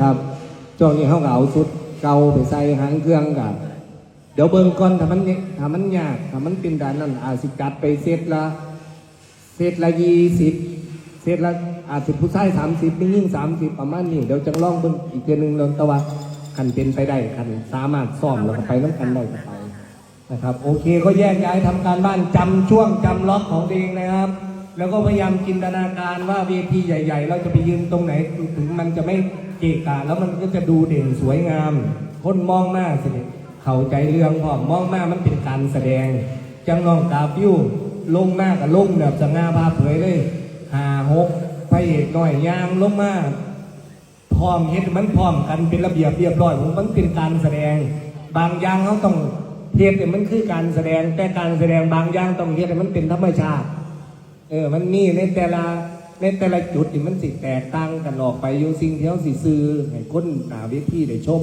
ครับช่วงนี้เขาก็เอาสุดเก่าไปใส่หางเครื่องกับเดี๋ยวเบิ่งก่อนถ้ามันถ้ามันยากถ้ามันเป็นด่านนั้นอาจสิจัดไปเซตละเซตละยี่สิบเซตละอาจสิผู้ชายสามสิบไม่ยิ่งสามสิบประมาณนี้เดี๋ยวจะลองเบิ่งอีกเทื่อหนึงเรื่องตะวันคันเป็นไปได้คันสามารถซ่อมแล้วก็ไปน้ำกันได้ก็ไปนะครับ โอเคก็แยกย้ายทำการบ้านจำช่วงจำล็อกของตัวเองนะครับ แล้วก็พยายามจินตนาการว่าเวทีใหญ่ ๆ เราจะไปยืนตรงไหนถึงมันจะไม่ เกะกะแล้วมันก็จะดูเด่นสวยงาม คนมองหน้าสิเข้าใจเรื่องพอมมองหน้ามันเป็นการแสดง จังน้องกาฟิวลงหน้ากับลงแบบสง่าพาเผยเลยหาหกพระเอกน้อยยางลงมากพร้อมเฮ็ดมันพร้อมกันเป็นระเบียบเรียบร้อยผมมันเป็นการแสดง บางอย่างเขาต้องเฮ็ดเนี่ยมันคือการแสดงแต่การแสดงบางอย่างต้องเฮ็ดให้มันเป็นธรรมชาติ เออ มันมีในแต่ละ ในแต่ละจุดที่มันสิแตกต่างกันออกไปอยู่สิ่งที่เขาสิซื้อให้คนหนาเวทีได้ชม